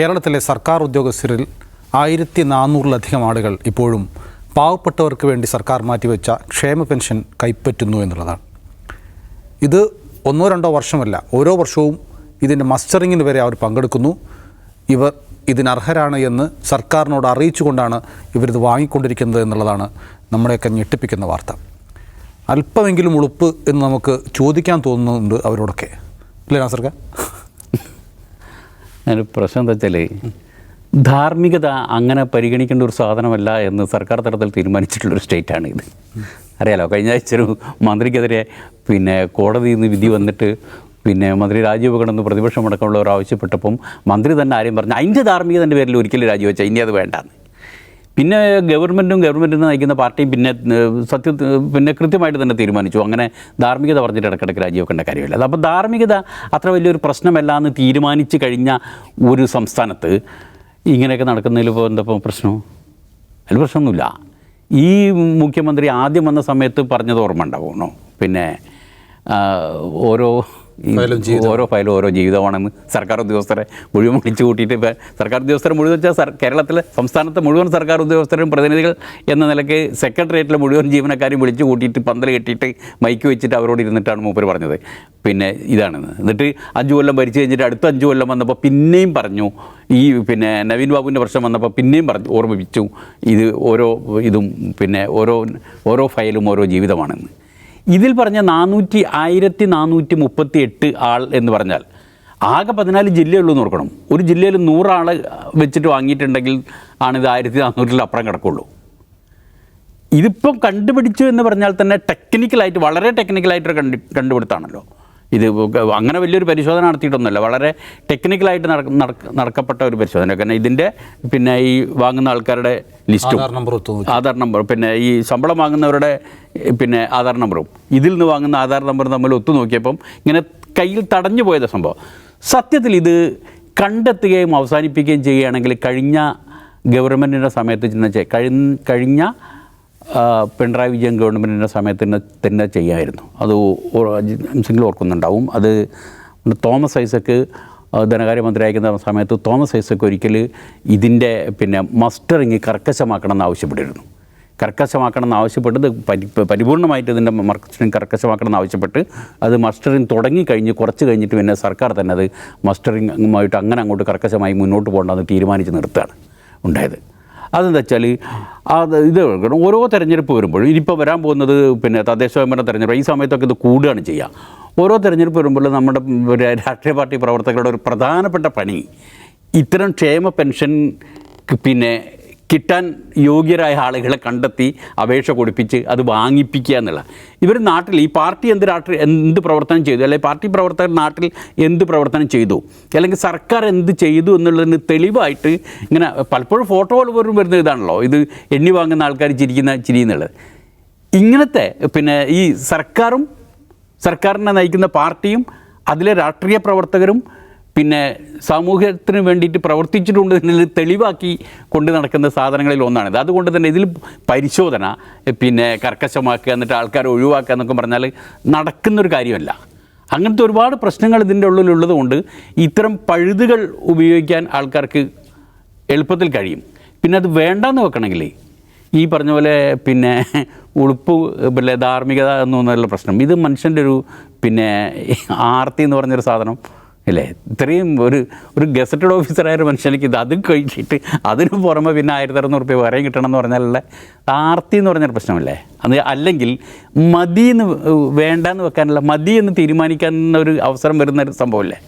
കേരളത്തിലെ സർക്കാർ ഉദ്യോഗസ്ഥരിൽ ആയിരത്തി നാനൂറിലധികം ആളുകൾ ഇപ്പോഴും പാവപ്പെട്ടവർക്ക് വേണ്ടി സർക്കാർ മാറ്റിവെച്ച ക്ഷേമ പെൻഷൻ കൈപ്പറ്റുന്നു എന്നുള്ളതാണ്. ഇത് ഒന്നോ രണ്ടോ വർഷമല്ല ഓരോ വർഷവും ഇതിന്റെ മസ്റ്ററിങ്ങിന് വരെ അവർ പങ്കെടുക്കുന്നു. ഇവർ ഇതിനർഹരാണ് എന്ന് സർക്കാരിനോട് അറിയിച്ചുകൊണ്ടാണ് ഇവരിത് വാങ്ങിക്കൊണ്ടിരിക്കുന്നത് എന്നുള്ളതാണ് നമ്മളെയൊക്കെ ഞെട്ടിപ്പിക്കുന്ന വാർത്ത. അല്പമെങ്കിലും ഉളുപ്പ് എന്ന് നമുക്ക് ചോദിക്കാൻ തോന്നുന്നുണ്ട് അവരോടൊക്കെ. അല്ലേ നാസർക്ക? അതിന് പ്രശ്നം എന്താ വെച്ചാൽ ധാർമ്മികത അങ്ങനെ പരിഗണിക്കേണ്ട ഒരു സാധനമല്ല എന്ന് സർക്കാർ തലത്തിൽ തീരുമാനിച്ചിട്ടുള്ളൊരു സ്റ്റേറ്റാണ് ഇത്. അറിയാലോ കഴിഞ്ഞ ആഴ്ച ഒരു മന്ത്രിക്കെതിരെ പിന്നെ കോടതിയിൽ നിന്ന് വിധി വന്നിട്ട് പിന്നെ മന്ത്രി രാജിവെക്കണമെന്ന് പ്രതിപക്ഷം അടക്കമുള്ളവർ ആവശ്യപ്പെട്ടപ്പം മന്ത്രി തന്നെ ആരെയും പറഞ്ഞു അതിന്റെ ധാർമ്മികതന്റെ പേരിൽ ഒരിക്കലും രാജിവെച്ചാൽ ഇനി അത് വേണ്ടാന്ന്. പിന്നെ ഗവൺമെന്റും നിന്ന് നയിക്കുന്ന പാർട്ടിയും പിന്നെ സത്യ പിന്നെ കൃത്യമായിട്ട് തന്നെ തീരുമാനിച്ചു. അങ്ങനെ ധാർമ്മികത പറഞ്ഞിട്ട് ഇടക്കിടക്ക് രാജിവെക്കേണ്ട കാര്യമില്ല. അപ്പോൾ ധാർമ്മികത അത്ര വലിയൊരു പ്രശ്നമല്ല എന്ന് തീരുമാനിച്ചു കഴിഞ്ഞ ഒരു സംസ്ഥാനത്ത് ഇങ്ങനെയൊക്കെ നടക്കുന്നതിൽ ഇപ്പോൾ എന്താ പ്രശ്നം? അതിൽ പ്രശ്നമൊന്നുമില്ല. ഈ മുഖ്യമന്ത്രി ആദ്യം വന്ന സമയത്ത് പറഞ്ഞത് ഓർമ്മ ഉണ്ടാവുന്നു പിന്നെ ഓരോ ഈ ഓരോ ഫയലും ഓരോ ജീവിതമാണെന്ന് സർക്കാർ ഉദ്യോഗസ്ഥരെ മുഴുവൻ വിളിച്ചു കൂട്ടിയിട്ട് ഇപ്പം സർക്കാർ ഉദ്യോഗസ്ഥരെ മുഴുവൻ വെച്ചാൽ കേരളത്തിലെ സംസ്ഥാനത്തെ മുഴുവൻ സർക്കാർ ഉദ്യോഗസ്ഥരും പ്രതിനിധികൾ എന്ന നിലയ്ക്ക് സെക്രട്ടേറിയറ്റിലെ മുഴുവൻ ജീവനക്കാരും വിളിച്ചു കൂട്ടിയിട്ട് പന്തൽ കെട്ടിയിട്ട് മൈക്ക് വെച്ചിട്ട് അവരോട് ഇരുന്നിട്ടാണ് മൂപ്പർ പറഞ്ഞത്. പിന്നെ ഇതാണെന്ന് എന്നിട്ട് അഞ്ച് കൊല്ലം ഭരിച്ചു കഴിഞ്ഞിട്ട് അടുത്ത അഞ്ച് കൊല്ലം വന്നപ്പോൾ പിന്നെയും പറഞ്ഞു. ഈ പിന്നെ നവീൻ ബാബുവിന്റെ പ്രശ്നം വന്നപ്പോൾ പിന്നെയും പറഞ്ഞു ഓർമ്മിപ്പിച്ചു. ഇത് ഓരോ ഇതും പിന്നെ ഓരോ ഓരോ ഫയലും ഓരോ ജീവിതമാണെന്ന്. ഇതിൽ പറഞ്ഞ നാനൂറ്റി ആയിരത്തി നാനൂറ്റി മുപ്പത്തി എട്ട് ആൾ എന്ന് പറഞ്ഞാൽ ആകെ പതിനാല് ജില്ലയുള്ളൂ എന്ന് ഓർക്കണം. ഒരു ജില്ലയിൽ നൂറാൾ വെച്ചിട്ട് വാങ്ങിയിട്ടുണ്ടെങ്കിൽ ആണിത് ആയിരത്തി നാനൂറിൽ അപ്പുറം കിടക്കുള്ളൂ. ഇതിപ്പം കണ്ടുപിടിച്ചു എന്ന് പറഞ്ഞാൽ തന്നെ ടെക്നിക്കലായിട്ട് വളരെ ടെക്നിക്കലായിട്ടൊരു കണ്ടു കണ്ടുപിടുത്താണല്ലോ. ഇത് അങ്ങനെ വലിയൊരു പരിശോധന നടത്തിയിട്ടൊന്നുമല്ല. വളരെ ടെക്നിക്കലായിട്ട് നടക്ക നടക്ക- നടക്കപ്പെട്ട ഒരു പരിശോധന. കാരണം ഇതിന്റെ പിന്നെ ഈ വാങ്ങുന്ന ആൾക്കാരുടെ ലിസ്റ്റും ആധാർ നമ്പർ പിന്നെ ഈ ശമ്പളം വാങ്ങുന്നവരുടെ പിന്നെ ആധാർ നമ്പറും. ഇതിൽ നിന്ന് വാങ്ങുന്ന ആധാർ നമ്പർ തമ്മിൽ ഒത്തു നോക്കിയപ്പം ഇങ്ങനെ കയ്യിൽ തടഞ്ഞു പോയത് സംഭവം. സത്യത്തിൽ ഇത് കണ്ടെത്തുകയും അവസാനിപ്പിക്കുകയും ചെയ്യുകയാണെങ്കിൽ കഴിഞ്ഞ ഗവൺമെന്റിന്റെ സമയത്ത് ചെന്ന് കഴിഞ്ഞ പിണറായി വിജയൻ ഗവൺമെന്റിന്റെ സമയത്ത് തന്നെ ചെയ്യാമായിരുന്നു അത് സിംഗിൾ ഓർക്കുന്നുണ്ടാവും. അത് തോമസ് ഐസക്ക് ധനകാര്യമന്ത്രി അയക്കുന്ന സമയത്ത് തോമസ് ഐസക്ക് ഒരിക്കൽ ഇതിന്റെ പിന്നെ മസ്റ്ററിങ് കർക്കശമാക്കണം എന്ന് ആവശ്യപ്പെട്ടിരുന്നു. കർക്കശമാക്കണം എന്ന് ആവശ്യപ്പെട്ടത് പരി പരിപൂർണമായിട്ട് ഇതിന്റെ മസ്റ്ററിങ് കർക്കശമാക്കണം എന്ന് ആവശ്യപ്പെട്ട് അത് മസ്റ്ററിങ് തുടങ്ങി കഴിഞ്ഞ് കുറച്ച് കഴിഞ്ഞിട്ട് പിന്നെ സർക്കാർ തന്നെ അത് മസ്റ്ററിങ്ങുമായിട്ട് അങ്ങനെ അങ്ങോട്ട് കർക്കശമായി മുന്നോട്ട് പോകേണ്ടതെന്ന് തീരുമാനിച്ച് നിർത്തുകയാണ് ഉണ്ടായത്. അതെന്താ വെച്ചാൽ അത് ഇത് എടുക്കണം. ഓരോ തെരഞ്ഞെടുപ്പ് വരുമ്പോഴും ഇനിയിപ്പോൾ വരാൻ പോകുന്നത് പിന്നെ തദ്ദേശ സ്വയംഭരണ തെരഞ്ഞെടുപ്പ് ഈ സമയത്തൊക്കെ ഇത് കൂടുകയാണ് ചെയ്യുക ഓരോ തെരഞ്ഞെടുപ്പ് വരുമ്പോഴും നമ്മുടെ രാഷ്ട്രീയ പാർട്ടി പ്രവർത്തകരുടെ ഒരു പ്രധാനപ്പെട്ട പണി ഇത്തരം ക്ഷേമ പെൻഷൻ പിന്നെ കിട്ടാൻ യോഗ്യരായ ആളുകളെ കണ്ടെത്തി അപേക്ഷ കൊടുപ്പിച്ച് അത് വാങ്ങിപ്പിക്കുക എന്നുള്ള. ഇവർ നാട്ടിൽ ഈ പാർട്ടി എന്ത് രാഷ്ട്രീയ എന്ത് പ്രവർത്തനം ചെയ്തു? അല്ലെങ്കിൽ പാർട്ടി പ്രവർത്തകർ നാട്ടിൽ എന്ത് പ്രവർത്തനം ചെയ്തു? അല്ലെങ്കിൽ സർക്കാർ എന്ത് ചെയ്തു എന്നുള്ളതിന് തെളിവായിട്ട് ഇങ്ങനെ പലപ്പോഴും ഫോട്ടോകൾ പോലും വരുന്ന ഇതാണല്ലോ. ഇത് എണ്ണി വാങ്ങുന്ന ആൾക്കാർ ചിരിക്കുന്ന ചിരി എന്നുള്ളത്. ഇങ്ങനത്തെ പിന്നെ ഈ സർക്കാരും സർക്കാരിനെ നയിക്കുന്ന പാർട്ടിയും അതിലെ രാഷ്ട്രീയ പ്രവർത്തകരും പിന്നെ സമൂഹത്തിന് വേണ്ടിയിട്ട് പ്രവർത്തിച്ചിട്ടുണ്ട് എന്നതിൽ തെളിവാക്കി കൊണ്ട് നടക്കുന്ന സാധനങ്ങളിൽ ഒന്നാണിത്. അതുകൊണ്ട് തന്നെ ഇതിൽ പരിശോധന പിന്നെ കർക്കശമാക്കുക എന്നിട്ട് ആൾക്കാരെ ഒഴിവാക്കുക എന്നൊക്കെ പറഞ്ഞാൽ നടക്കുന്നൊരു കാര്യമല്ല. അങ്ങനത്തെ ഒരുപാട് പ്രശ്നങ്ങൾ ഇതിന്റെ ഉള്ളിലുള്ളത് കൊണ്ട് ഇത്തരം പഴുതുകൾ ഉപയോഗിക്കാൻ ആൾക്കാർക്ക് എളുപ്പത്തിൽ കഴിയും. പിന്നെ അത് വേണ്ടാന്ന് വെക്കണമെങ്കിൽ ഈ പറഞ്ഞ പോലെ പിന്നെ ഉളുപ്പ് പിന്നെ ധാർമ്മികത എന്നുള്ള പ്രശ്നം. ഇത് മനുഷ്യന്റെ ഒരു പിന്നെ ആർത്തി എന്ന് പറഞ്ഞൊരു സാധനം. അല്ലേ? ഇത്രയും ഒരു ഒരു ഗസറ്റഡ് ഓഫീസറായ ഒരു മനുഷ്യനിക്ക് ഇത് അതും കഴിച്ചിട്ട് അതിന് പുറമെ പിന്നെ ആയിരത്തി അറുന്നൂറ് രൂപ വേറെയും കിട്ടണം എന്ന് പറഞ്ഞാലുള്ള ആർത്തി എന്ന് പറഞ്ഞൊരു പ്രശ്നമല്ലേ? അത് അല്ലെങ്കിൽ മതി എന്ന് വേണ്ടെന്ന് വെക്കാനുള്ള മതി എന്ന് തീരുമാനിക്കാൻ ഒരു അവസരം വരുന്ന ഒരു സംഭവമല്ലേ?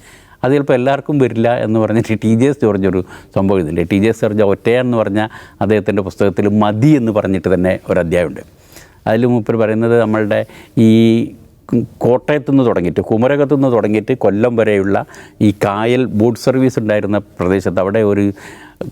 അത് ചിലപ്പോൾ എല്ലാവർക്കും വരില്ല എന്ന് പറഞ്ഞിട്ട് ടി ജെ എസ് ജോർജ് ഒരു സംഭവം ഇതുണ്ട്. ടി ജെ എസ് ജോർജ് ഒറ്റയെന്ന് പറഞ്ഞ അദ്ദേഹത്തിന്റെ പുസ്തകത്തിൽ മതി എന്ന് പറഞ്ഞിട്ട് തന്നെ ഒരു അധ്യായമുണ്ട് അതിൽ മൂപ്പർ പറയുന്നത് നമ്മളുടെ ഈ കോട്ടയത്തു നിന്ന് തുടങ്ങിയിട്ട് കുമരകത്തു നിന്ന് തുടങ്ങിയിട്ട് കൊല്ലം വരെയുള്ള ഈ കായൽ ബോട്ട് സർവീസ് ഉണ്ടായിരുന്ന പ്രദേശത്ത് അവിടെ ഒരു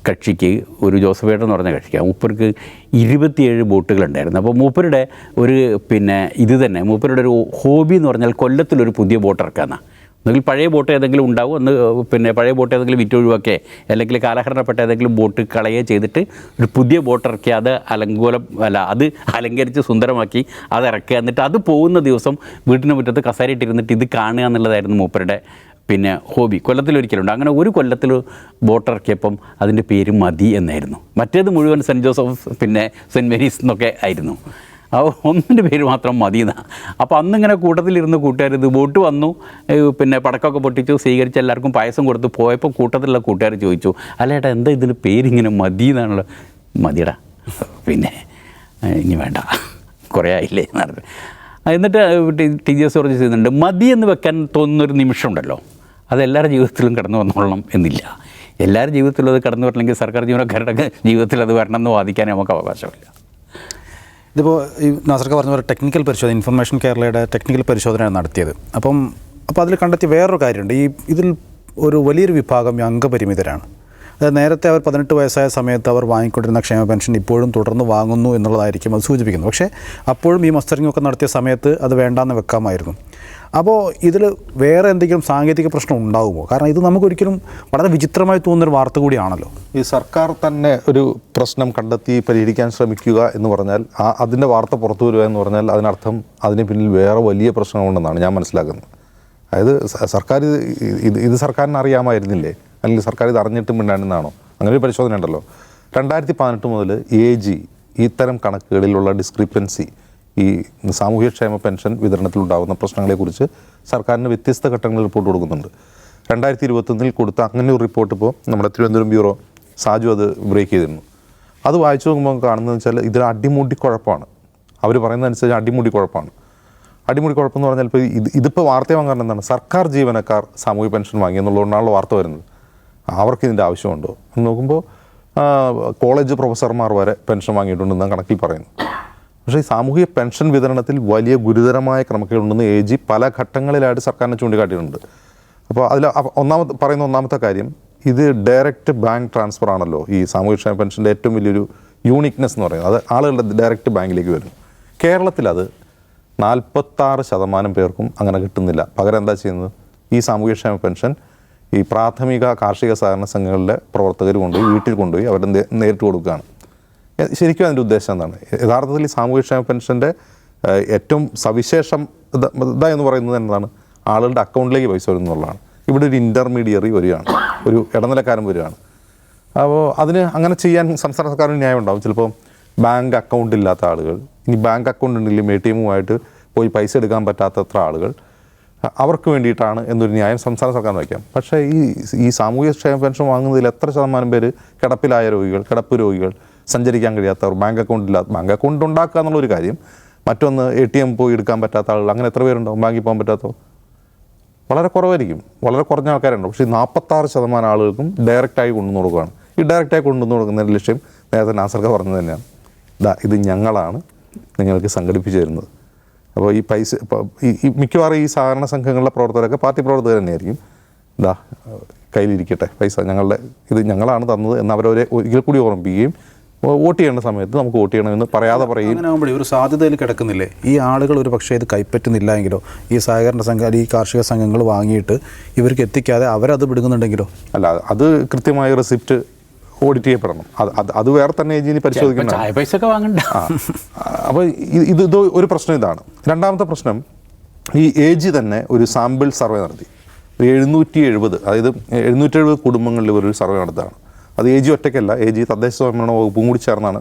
കക്ഷിക്ക് ഒരു ജോസഫേട്ടൻ എന്ന് പറഞ്ഞ കക്ഷിക്ക് മൂപ്പർക്ക് ഇരുപത്തിയേഴ് ബോട്ടുകളുണ്ടായിരുന്നു അപ്പോൾ മൂപ്പരുടെ ഒരു പിന്നെ ഇത് തന്നെ മൂപ്പരുടെ ഒരു ഹോബി എന്ന് പറഞ്ഞാൽ കൊല്ലത്തിലൊരു പുതിയ ബോട്ട് ഇറക്കാമെന്നാണ് ഒന്നുകിൽ പഴയ ബോട്ട് ഏതെങ്കിലും ഉണ്ടാവും? ഒന്ന് പിന്നെ പഴയ ബോട്ട് ഏതെങ്കിലും വിറ്റ് ഒഴിവാക്കേ? അല്ലെങ്കിൽ കാലഹരണപ്പെട്ട ഏതെങ്കിലും ബോട്ട് കളയുകയോ ചെയ്തിട്ട് ഒരു പുതിയ ബോട്ട് ഇറക്കി അത് അലങ്കോലം അല്ല അത് അലങ്കരിച്ച് സുന്ദരമാക്കി അത് ഇറക്കുക. എന്നിട്ട് അത് പോകുന്ന ദിവസം വീട്ടിന് മുറ്റത്ത് കസേരയിട്ടിരുന്നിട്ട് ഇത് കാണുക എന്നുള്ളതായിരുന്നു മൂപ്പരുടെ പിന്നെ ഹോബി. കൊല്ലത്തിലൊരിക്കലുണ്ട് അങ്ങനെ ഒരു കൊല്ലത്തിൽ ബോട്ടിറക്കിയപ്പം അതിന്റെ പേര് മതി എന്നായിരുന്നു. മറ്റേത് മുഴുവൻ സെന്റ് ജോസഫ് പിന്നെ സെന്റ് മേരീസ് എന്നൊക്കെ ആയിരുന്നു. ആ ഒന്നിന്റെ പേര് മാത്രം മതി എന്നാണ് അപ്പോൾ അന്നിങ്ങനെ കൂട്ടത്തിലിരുന്ന് കൂട്ടുകാർ ഇത് ബോട്ട് വന്നു. പിന്നെ പടക്കമൊക്കെ പൊട്ടിച്ചു. സ്വീകരിച്ച് എല്ലാവർക്കും പായസം കൊടുത്ത്. പോയപ്പോൾ കൂട്ടത്തിലുള്ള കൂട്ടുകാർ ചോദിച്ചു അല്ല ഏട്ടാ എന്താ ഇതിന് പേരിങ്ങനെ മതി എന്നാണല്ലോ മതിയടാ. പിന്നെ ഇനി വേണ്ട. കുറേ ആയില്ലേ? എന്ന് പറഞ്ഞു. എന്നിട്ട് ടി ജി എസ് ഓർജ് ചെയ്യുന്നുണ്ട്. മതി എന്ന് വെക്കാൻ തോന്നുന്നൊരു നിമിഷമുണ്ടല്ലോ. അതെല്ലാവരുടെ ജീവിതത്തിലും കടന്നു വന്നോളണം എന്നില്ല. എല്ലാവരുടെ ജീവിതത്തിലും അത് കടന്നു വരണമെങ്കിൽ സർക്കാർ ജീവനക്കാരുടെ ജീവിതത്തിൽ അത് വരണം എന്ന് വാദിക്കാൻ നമുക്ക് അവകാശമില്ല. ഇതിപ്പോൾ ഈ നാസർക്ക പറഞ്ഞ പോലെ ടെക്നിക്കൽ പരിശോധന ഇൻഫർമേഷൻ കേരളയുടെ ടെക്നിക്കൽ പരിശോധനയാണ് നടത്തിയത്. അപ്പം അപ്പോൾ അതിൽ കണ്ടെത്തിയ വേറൊരു കാര്യമുണ്ട്. ഈ ഇതിൽ ഒരു വലിയൊരു വിഭാഗം അംഗപരിമിതരാണ് അതായത് നേരത്തെ അവർ പതിനെട്ട് വയസ്സായ സമയത്ത് അവർ വാങ്ങിക്കൊണ്ടിരുന്ന ക്ഷേമ പെൻഷൻ ഇപ്പോഴും തുടർന്ന് വാങ്ങുന്നു എന്നുള്ളതായിരിക്കും അത് സൂചിപ്പിക്കുന്നത്. പക്ഷേ അപ്പോഴും ഈ മസ്റ്ററിംഗ് ഒക്കെ നടത്തിയ സമയത്ത് അത് വേണ്ടാന്ന് വെക്കാമായിരുന്നു. അപ്പോൾ ഇതിൽ വേറെ എന്തെങ്കിലും സാങ്കേതിക പ്രശ്നം ഉണ്ടാകുമോ കാരണം ഇത് നമുക്കൊരിക്കലും വളരെ വിചിത്രമായി തോന്നുന്നൊരു വാർത്ത കൂടിയാണല്ലോ. ഈ സർക്കാർ തന്നെ ഒരു പ്രശ്നം കണ്ടെത്തി പരിഹരിക്കാൻ ശ്രമിക്കുക എന്ന് പറഞ്ഞാൽ ആ അതിന്റെ വാർത്ത പുറത്തു വരിക എന്ന് പറഞ്ഞാൽ അതിനർത്ഥം അതിന് പിന്നിൽ വേറെ വലിയ പ്രശ്നമുണ്ടെന്നാണ് ഞാൻ മനസ്സിലാക്കുന്നത്. അതായത് സർക്കാർ ഇത് ഇത് സർക്കാരിന് അറിയാമായിരുന്നില്ലേ? അല്ലെങ്കിൽ സർക്കാർ ഇത് അറിഞ്ഞിട്ടും മിണ്ടാണെന്നാണോ അങ്ങനെ ഒരു പരിശോധന ഉണ്ടല്ലോ. രണ്ടായിരത്തി പതിനെട്ട് മുതൽ എ ജി ഇത്തരം കണക്കുകളിലുള്ള ഡിസ്ക്രിപ്പൻസി ഈ സാമൂഹ്യക്ഷേമ പെൻഷൻ വിതരണത്തിലുണ്ടാകുന്ന പ്രശ്നങ്ങളെക്കുറിച്ച് സർക്കാരിന് വ്യത്യസ്ത ഘട്ടങ്ങളിൽ റിപ്പോർട്ട് കൊടുക്കുന്നുണ്ട്. രണ്ടായിരത്തി ഇരുപത്തൊന്നിൽ കൊടുത്ത അങ്ങനെ ഒരു റിപ്പോർട്ട് ഇപ്പോൾ നമ്മുടെ തിരുവനന്തപുരം ബ്യൂറോ സാജു അത് ബ്രേക്ക് ചെയ്തിരുന്നു. അത് വായിച്ചു നോക്കുമ്പോൾ കാണുന്നത് വെച്ചാൽ ഇതിൽ അടിമുടി കുഴപ്പമാണ്. അവർ പറയുന്നതനുസരിച്ച് അടിമുടി കുഴപ്പമാണ്. അടിമുടി കുഴപ്പമെന്ന് പറഞ്ഞാൽ ഇപ്പോൾ ഇത് ഇതിപ്പോൾ വാർത്ത വാങ്ങാൻ എന്താണ്? സർക്കാർ ജീവനക്കാർ സാമൂഹ്യ പെൻഷൻ വാങ്ങിയെന്നുള്ളതുകൊണ്ടാണല്ലോ വാർത്ത വരുന്നത്. അവർക്ക് ഇതിന്റെ ആവശ്യമുണ്ടോ? എന്ന് നോക്കുമ്പോൾ കോളേജ് പ്രൊഫസർമാർ വരെ പെൻഷൻ വാങ്ങിയിട്ടുണ്ടെന്ന് കണക്കിൽ പറയുന്നു പക്ഷേ ഈ സാമൂഹിക പെൻഷൻ വിതരണത്തിൽ വലിയ ഗുരുതരമായ ക്രമക്കേടുണ്ടെന്ന് എ ജി പല ഘട്ടങ്ങളിലായിട്ട് സർക്കാരിനെ ചൂണ്ടിക്കാട്ടിയിട്ടുണ്ട്. അപ്പോൾ അതിൽ ഒന്നാമത്തെ പറയുന്ന ഒന്നാമത്തെ കാര്യം ഇത് ഡയറക്റ്റ് ബാങ്ക് ട്രാൻസ്ഫർ ആണല്ലോ ഈ സാമൂഹ്യക്ഷേമ പെൻഷന്റെ ഏറ്റവും വലിയൊരു യൂണിക്നെസ് എന്ന് പറയുന്നത്. അത് ആളുകളുടെ ഡയറക്റ്റ് ബാങ്കിലേക്ക് വരും കേരളത്തിൽ അത് നാൽപ്പത്താറ് ശതമാനം പേർക്കും അങ്ങനെ കിട്ടുന്നില്ല. പകരം എന്താ ചെയ്യുന്നത്? ഈ സാമൂഹ്യക്ഷേമ പെൻഷൻ ഈ പ്രാഥമിക കാർഷിക സഹകരണ സംഘങ്ങളിലെ പ്രവർത്തകർ കൊണ്ടുപോയി വീട്ടിൽ കൊണ്ടുപോയി അവരുടെ നേരിട്ട് കൊടുക്കുകയാണ്. ശരിക്കും അതിന്റെ ഉദ്ദേശം എന്താണ്? യഥാർത്ഥത്തിൽ ഈ സാമൂഹ്യക്ഷേമ പെൻഷന്റെ ഏറ്റവും സവിശേഷം ഇത- എന്ന് പറയുന്നത് എന്താണ്? ആളുകളുടെ അക്കൗണ്ടിലേക്ക് പൈസ വരുന്ന എന്നുള്ളതാണ്. ഇവിടെ ഒരു ഇന്റർമീഡിയറി വരികയാണ്. ഒരു ഇടനിലക്കാരൻ വരികയാണ്. അപ്പോൾ അതിന് അങ്ങനെ ചെയ്യാൻ സംസ്ഥാന സർക്കാരിന് ന്യായം ഉണ്ടാവും ചിലപ്പോൾ ബാങ്ക് അക്കൗണ്ട് ഇല്ലാത്ത ആളുകൾ ഇനി ബാങ്ക് അക്കൗണ്ട് ഉണ്ടെങ്കിലും എ ടി എമ്മുമായിട്ട് പോയി പൈസ എടുക്കാൻ പറ്റാത്തത്ര ആളുകൾ അവർക്ക് വേണ്ടിയിട്ടാണ് എന്നൊരു ന്യായം സംസ്ഥാന സർക്കാർ വയ്ക്കാം. പക്ഷേ ഈ ഈ സാമൂഹ്യ ക്ഷേമ പെൻഷൻ വാങ്ങുന്നതിൽ എത്ര ശതമാനം പേര് കിടപ്പിലായ രോഗികൾ കിടപ്പ് രോഗികൾ സഞ്ചരിക്കാൻ കഴിയാത്തവർ ബാങ്ക് അക്കൗണ്ട് ഇല്ലാത്ത ബാങ്ക് അക്കൗണ്ട് ഉണ്ടാക്കുക എന്നുള്ളൊരു കാര്യം. മറ്റൊന്ന് എ ടി എം പോയി എടുക്കാൻ പറ്റാത്ത ആളുകൾ അങ്ങനെ എത്ര പേരുണ്ടാവും? ബാങ്കിൽ പോകാൻ പറ്റാത്തോ വളരെ കുറവായിരിക്കും. വളരെ കുറഞ്ഞ ആൾക്കാരുണ്ട്. പക്ഷേ നാൽപ്പത്താറ് ശതമാനം ആളുകൾക്കും ഡയറക്റ്റായി കൊണ്ടുവന്ന് കൊടുക്കുകയാണ്. ഈ ഡയറക്റ്റായി കൊണ്ടുവന്ന് കൊടുക്കുന്നതിന്റെ ലക്ഷ്യം നേരത്തെ നാസർക്ക പറഞ്ഞത് തന്നെയാണ്. ദാ ഇത് ഞങ്ങളാണ് നിങ്ങൾക്ക് സംഘടിപ്പിച്ചു തരുന്നത്. അപ്പോൾ ഈ പൈസ ഈ മിക്കവാറും ഈ സഹകരണ സംഘങ്ങളിലെ പ്രവർത്തകരൊക്കെ പാർട്ടി പ്രവർത്തകർ തന്നെയായിരിക്കും. ദാ കയ്യിലിരിക്കട്ടെ പൈസ ഞങ്ങളുടെ ഇത് ഞങ്ങളാണ് തന്നത് എന്ന് അവരെ ഒരിക്കൽ കൂടി ഓർമ്മിപ്പിക്കുകയും വോട്ട് ചെയ്യേണ്ട സമയത്ത് നമുക്ക് വോട്ട് ചെയ്യണമെന്ന് പറയാതെ പറയും. അങ്ങനെ ഒരു സാധ്യതയിൽ കിടക്കുന്നില്ലേ? ഈ ആളുകൾ ഒരു പക്ഷേ ഇത് കൈപ്പറ്റുന്നില്ല എങ്കിലോ ഈ സഹകരണ സംഘം അല്ലെങ്കിൽ ഈ കാർഷിക സംഘങ്ങൾ വാങ്ങിയിട്ട് ഇവർക്ക് എത്തിക്കാതെ അവരത് വിടുങ്ങുന്നുണ്ടെങ്കിലോ അല്ല അത് കൃത്യമായ റെസിപ്റ്റ് ഓഡിറ്റ് ചെയ്യപ്പെടണം. അത് അത് അത് വേറെ തന്നെ ഇനി പരിശോധിക്കണം ചായ പൈസ ഒക്കെ വാങ്ങണ്ട. അപ്പോൾ ഇത് ഇത് ഒരു പ്രശ്നം ഇതാണ്. രണ്ടാമത്തെ പ്രശ്നം ഈ ഏജ് തന്നെ ഒരു സാമ്പിൾ സർവേ നടത്തി. ഒരു എഴുന്നൂറ്റി എഴുപത് അതായത് എഴുന്നൂറ്റി എഴുപത് കുടുംബങ്ങളിൽ ഒരു സർവേ നടത്തുകയാണ്. അത് എ ജി ഒറ്റയ്ക്കല്ല. എ ജി തദ്ദേശ സ്വയംഭരണ വകുപ്പും കൂടി ചേർന്നാണ്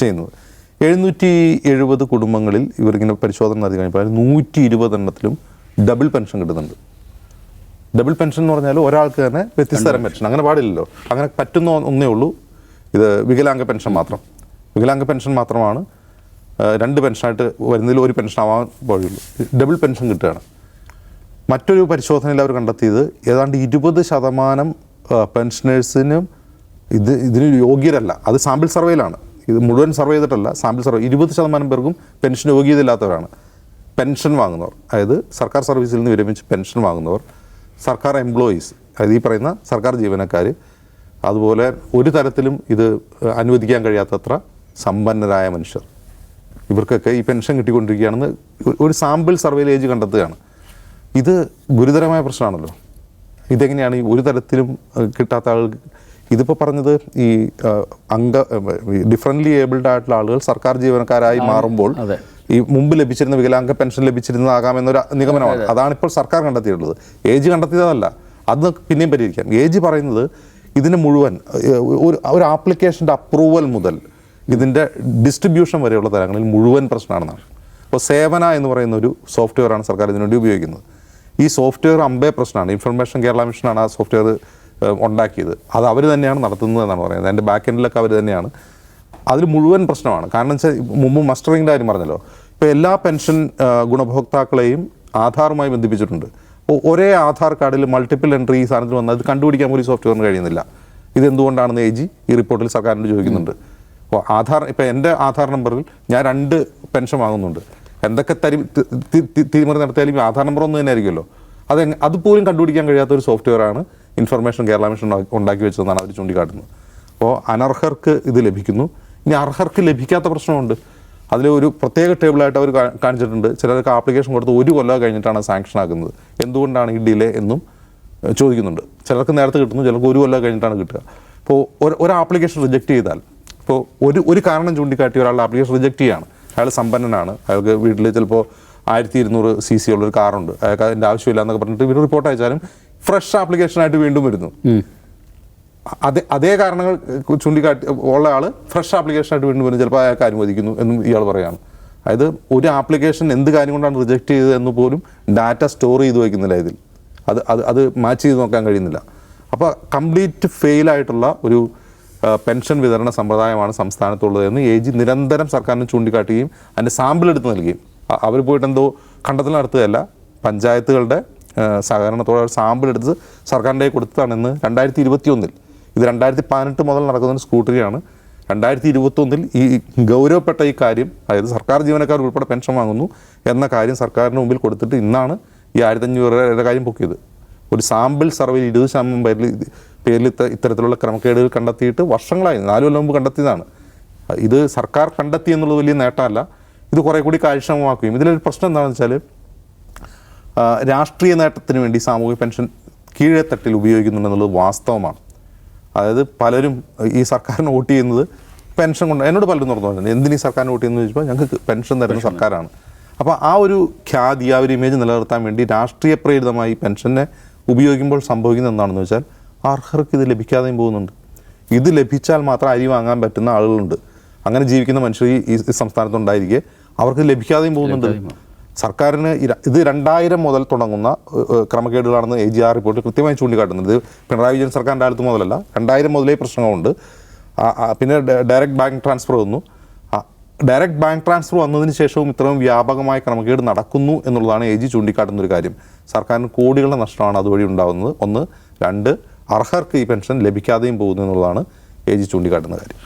ചെയ്യുന്നത്. എഴുന്നൂറ്റി എഴുപത് കുടുംബങ്ങളിൽ ഇവരിങ്ങനെ പരിശോധന നടത്തി കഴിഞ്ഞപ്പോൾ നൂറ്റി ഇരുപത് എണ്ണത്തിലും ഡബിൾ പെൻഷൻ കിട്ടുന്നുണ്ട്. ഡബിൾ പെൻഷൻ എന്ന് പറഞ്ഞാൽ ഒരാൾക്ക് തന്നെ വ്യത്യസ്ത തരം പെൻഷൻ അങ്ങനെ പാടില്ലല്ലോ. അങ്ങനെ പറ്റുന്ന ഒന്നേ ഉള്ളൂ. ഇത് വികലാംഗ പെൻഷൻ മാത്രം. വികലാംഗ പെൻഷൻ മാത്രമാണ് രണ്ട് പെൻഷനായിട്ട് വരുന്നതിൽ ഒരു പെൻഷൻ ആവാൻ വഴിയുള്ളൂ ഡബിൾ പെൻഷൻ കിട്ടുകയാണ്. മറ്റൊരു പരിശോധനയിൽ അവർ കണ്ടെത്തിയത് ഏതാണ്ട് ഇരുപത് ശതമാനം പെൻഷനേഴ്സിനും ഇത് ഇതിന് യോഗ്യരല്ല. അത് സാമ്പിൾ സർവേയിലാണ് ഇത് മുഴുവൻ സർവേ ചെയ്തിട്ടല്ല സാമ്പിൾ സർവേ ഇരുപത് ശതമാനം പേർക്കും പെൻഷൻ യോഗ്യതയില്ലാത്തവരാണ്. പെൻഷൻ വാങ്ങുന്നവർ അതായത് സർക്കാർ സർവീസിൽ നിന്ന് വിരമിച്ച് പെൻഷൻ വാങ്ങുന്നവർ സർക്കാർ എംപ്ലോയീസ് അതായത് ഈ പറയുന്ന സർക്കാർ ജീവനക്കാർ അതുപോലെ ഒരു തരത്തിലും ഇത് അനുവദിക്കാൻ കഴിയാത്തത്ര സമ്പന്നരായ മനുഷ്യർ. ഇവർക്കൊക്കെ ഈ പെൻഷൻ കിട്ടിക്കൊണ്ടിരിക്കുകയാണെന്ന് ഒരു- സാമ്പിൾ സർവേയിൽ ഏജ് കണ്ടെത്തുകയാണ്. ഇത് ഗുരുതരമായ പ്രശ്നമാണല്ലോ. ഇതെങ്ങനെയാണ് ഈ ഒരു തരത്തിലും കിട്ടാത്ത ആളുകൾക്ക് ഇതിപ്പോൾ പറഞ്ഞത് ഈ അംഗ ഡിഫറന്റ്ലി ഏബിൾഡ് ആയിട്ടുള്ള ആളുകൾ സർക്കാർ ജീവനക്കാരായി മാറുമ്പോൾ ഈ മുമ്പ് ലഭിച്ചിരുന്ന വികലാംഗ പെൻഷൻ ലഭിച്ചിരുന്നതാകാം എന്നൊരു നിഗമനമാണ്. അതാണ് ഇപ്പോൾ സർക്കാർ കണ്ടെത്തിയിട്ടുള്ളത്. ഏജ് കണ്ടെത്തിയതല്ല. അത് പിന്നെയും പരിഹരിക്കാം. ഏജ് പറയുന്നത് ഇതിന് മുഴുവൻ ഒരു ഒരു ആപ്ലിക്കേഷന്റെ അപ്രൂവൽ മുതൽ ഇതിന്റെ ഡിസ്ട്രിബ്യൂഷൻ വരെയുള്ള തലങ്ങളിൽ മുഴുവൻ പ്രശ്നമാണെന്നാണ്. അപ്പോൾ സേവന എന്ന് പറയുന്ന ഒരു സോഫ്റ്റ്വെയറാണ് സർക്കാർ ഇതിനുവേണ്ടി ഉപയോഗിക്കുന്നത്. ഈ സോഫ്റ്റ്വെയർ അമ്പേ പ്രശ്നമാണ്. ഇൻഫർമേഷൻ കേരള മിഷനാണ് ആ സോഫ്റ്റ്വെയർ ഉണ്ടാക്കിയത്. അത് അവർ തന്നെയാണ് നടത്തുന്നതെന്നാണ് പറയുന്നത്. അതിന്റെ ബാക്ക് എൻഡിലൊക്കെ അവർ തന്നെയാണ്. അതിൽ മുഴുവൻ പ്രശ്നമാണ്. കാരണം വെച്ചാൽ മുമ്പ് മസ്റ്ററിങ്ങിന്റെ കാര്യം പറഞ്ഞല്ലോ. ഇപ്പോൾ എല്ലാ പെൻഷൻ ഗുണഭോക്താക്കളെയും ആധാറുമായി ബന്ധിപ്പിച്ചിട്ടുണ്ട്. ഒരേ ആധാർ കാർഡിൽ മൾട്ടിപ്പിൾ എൻട്രി ഈ സാധനത്തിൽ വന്നാൽ അത് കണ്ടുപിടിക്കാൻ പോലും സോഫ്റ്റ്വെയറിന് കഴിയുന്നില്ല. ഇതെന്തുകൊണ്ടാണെന്ന് എ ജി ഈ റിപ്പോർട്ടിൽ സർക്കാരിനോട് ചോദിക്കുന്നുണ്ട്. അപ്പോൾ ആധാർ ഇപ്പോൾ എന്റെ ആധാർ നമ്പറിൽ ഞാൻ രണ്ട് പെൻഷൻ വാങ്ങുന്നുണ്ട്. എന്തൊക്കെ തരി തിരിമറി നടത്തിയാലും ആധാർ നമ്പർ ഒന്ന് തന്നെ ആയിരിക്കുമല്ലോ അത് അതുപോലും കണ്ടുപിടിക്കാൻ കഴിയാത്ത ഒരു സോഫ്റ്റ്വെയറാണ് ഇൻഫർമേഷൻ കേരള മിഷൻ ഉണ്ടാക്കി- വെച്ചതെന്നാണ് അവർ ചൂണ്ടിക്കാട്ടുന്നത്. അപ്പോൾ അനർഹർക്ക് ഇത് ലഭിക്കുന്നു. ഇനി അർഹർക്ക് ലഭിക്കാത്ത പ്രശ്നമുണ്ട്. അതിൽ ഒരു പ്രത്യേക ടേബിളായിട്ട് അവർ കാണിച്ചിട്ടുണ്ട്. ചിലർക്ക് ആപ്ലിക്കേഷൻ കൊടുത്ത് ഒരു കൊല്ലം കഴിഞ്ഞിട്ടാണ് സാങ്ഷൻ ആക്കുന്നത്. എന്തുകൊണ്ടാണ് ഈ ഡിലേ എന്നും ചോദിക്കുന്നുണ്ട്. ചിലർക്ക് നേരത്തെ കിട്ടുന്നു ചിലർക്ക് ഒരു കൊല്ലം കഴിഞ്ഞിട്ടാണ് കിട്ടുക. അപ്പോൾ ഒരു ഒരു ആപ്ലിക്കേഷൻ റിജക്റ്റ് ചെയ്താൽ ഇപ്പോൾ ഒരു ഒരു കാരണം ചൂണ്ടിക്കാട്ടി ഒരാളുടെ ആപ്ലിക്കേഷൻ റിജക്റ്റ് ചെയ്യാണ്. അയാൾ സമ്പന്നനാണ്. അയാൾക്ക് വീട്ടിൽ ചിലപ്പോൾ ആയിരത്തി ഇരുന്നൂറ് സി സി ഉള്ളൊരു കാറുണ്ട്. അയാൾക്ക് അതിന്റെ ആവശ്യമില്ല എന്നൊക്കെ പറഞ്ഞിട്ട് ഇവർ റിപ്പോർട്ട് അയച്ചാലും ഫ്രഷ് ആപ്ലിക്കേഷനായിട്ട് വീണ്ടും വരുന്നു. അതേ അതേ കാരണങ്ങൾ ചൂണ്ടിക്കാട്ടി ഉള്ള ആൾ ഫ്രഷ് ആപ്ലിക്കേഷനായിട്ട് വീണ്ടും വരുന്നു. ചിലപ്പോൾ അയാൾക്ക് അനുവദിക്കുന്നു എന്നും ഇയാൾ പറയാണ്. അതായത് ഒരു ആപ്ലിക്കേഷൻ എന്ത് കാര്യം കൊണ്ടാണ് റിജക്റ്റ് ചെയ്തത് എന്ന് പോലും ഡാറ്റ സ്റ്റോർ ചെയ്ത് വയ്ക്കുന്നില്ല ഇതിൽ. അത് അത് അത് മാച്ച് ചെയ്ത് നോക്കാൻ കഴിയുന്നില്ല. അപ്പോൾ കംപ്ലീറ്റ് ഫെയിലായിട്ടുള്ള ഒരു പെൻഷൻ വിതരണ സമ്പ്രദായമാണ് സംസ്ഥാനത്തുള്ളത് എന്ന് എ ജി നിരന്തരം സർക്കാരിന് ചൂണ്ടിക്കാട്ടുകയും അതിന്റെ സാമ്പിൾ എടുത്ത് നൽകുകയും. അവർ പോയിട്ട് എന്തോ കണ്ടെത്തൽ നടത്തുകയല്ല. പഞ്ചായത്തുകളുടെ സഹകരണത്തോടെ ഒരു സാമ്പിൾ എടുത്ത് സർക്കാരിന്റെ കൊടുത്തതാണ് ഇന്ന് രണ്ടായിരത്തി ഇരുപത്തി ഒന്നിൽ ഇത് രണ്ടായിരത്തി പതിനെട്ട് മുതൽ നടക്കുന്ന സ്കൂട്ടറിയാണ്. രണ്ടായിരത്തി ഇരുപത്തൊന്നിൽ ഈ ഗൗരവപ്പെട്ട ഈ കാര്യം അതായത് സർക്കാർ ജീവനക്കാർ ഉൾപ്പെടെ പെൻഷൻ വാങ്ങുന്നു എന്ന കാര്യം സർക്കാരിന് മുമ്പിൽ കൊടുത്തിട്ട് ഇന്നാണ് ഈ ആയിരത്തഞ്ഞൂറ് രൂപയുടെ കാര്യം പൊക്കിയത്. ഒരു സാമ്പിൾ സർവേയിൽ ഇരുപത് ശതമാനം പേരിൽ പേരിൽ ഇത്ത ഇത്തരത്തിലുള്ള ക്രമക്കേടുകൾ കണ്ടെത്തിയിട്ട് വർഷങ്ങളായി നാല് കൊല്ലം മുമ്പ് കണ്ടെത്തിയതാണ്. ഇത് സർക്കാർ കണ്ടെത്തി എന്നുള്ളത് വലിയ നേട്ടമല്ല. ഇത് കുറേ കൂടി കാര്യക്ഷമമാക്കുകയും. ഇതിലൊരു പ്രശ്നം എന്താണെന്ന് വെച്ചാൽ രാഷ്ട്രീയ നേട്ടത്തിന് വേണ്ടി സാമൂഹ്യ പെൻഷൻ കീഴെത്തട്ടിൽ ഉപയോഗിക്കുന്നുണ്ടെന്നുള്ളത് വാസ്തവമാണ്. അതായത് പലരും ഈ സർക്കാരിന് വോട്ട് ചെയ്യുന്നത് പെൻഷൻ കൊണ്ട് എന്നോട് പലരും തുറന്നു പറഞ്ഞു എന്തിനീ സർക്കാരിന് വോട്ട് ചെയ്യുന്നത് ചോദിച്ചപ്പോൾ ഞങ്ങൾക്ക് പെൻഷൻ തരുന്ന സർക്കാരാണ്. അപ്പോൾ ആ ഒരു ഖ്യാതി ആ ഒരു ഇമേജ് നിലനിർത്താൻ വേണ്ടി രാഷ്ട്രീയ പ്രേരിതമായി പെൻഷനെ ഉപയോഗിക്കുമ്പോൾ സംഭവിക്കുന്നത് എന്താണെന്ന് വെച്ചാൽ അർഹർക്ക് ഇത് ലഭിക്കാതെയും പോകുന്നുണ്ട്. ഇത് ലഭിച്ചാൽ മാത്രം അരി വാങ്ങാൻ പറ്റുന്ന ആളുകളുണ്ട്. അങ്ങനെ ജീവിക്കുന്ന മനുഷ്യർ ഈ ഈ സംസ്ഥാനത്തുണ്ടായിരിക്കെ. അവർക്ക് ലഭിക്കാതെയും പോകുന്നുണ്ട്. സർക്കാരിന് ഇത് രണ്ടായിരം മുതൽ തുടങ്ങുന്ന ക്രമക്കേടുകളാണെന്ന് എ ജി ആർ റിപ്പോർട്ട് കൃത്യമായി ചൂണ്ടിക്കാട്ടുന്നത് ഇത് പിണറായി വിജയൻ സർക്കാരിന്റെ കാലത്ത് മുതലല്ല. രണ്ടായിരം മുതലേ പ്രശ്നങ്ങളുണ്ട്. പിന്നെ ഡയറക്റ്റ് ബാങ്ക് ട്രാൻസ്ഫർ വന്നു. ഡയറക്റ്റ് ബാങ്ക് ട്രാൻസ്ഫർ വന്നതിന് ശേഷവും ഇത്രയും വ്യാപകമായ ക്രമക്കേട് നടക്കുന്നു എന്നുള്ളതാണ് എ ജി ചൂണ്ടിക്കാട്ടുന്ന ഒരു കാര്യം. സർക്കാരിന് കോടികളുടെ നഷ്ടമാണ് അതുവഴി ഉണ്ടാകുന്നത് ഒന്ന്. രണ്ട്. അർഹർക്ക് ഈ പെൻഷൻ ലഭിക്കാതെയും പോകുന്നു എന്നുള്ളതാണ് എ ജി ചൂണ്ടിക്കാട്ടുന്ന കാര്യം.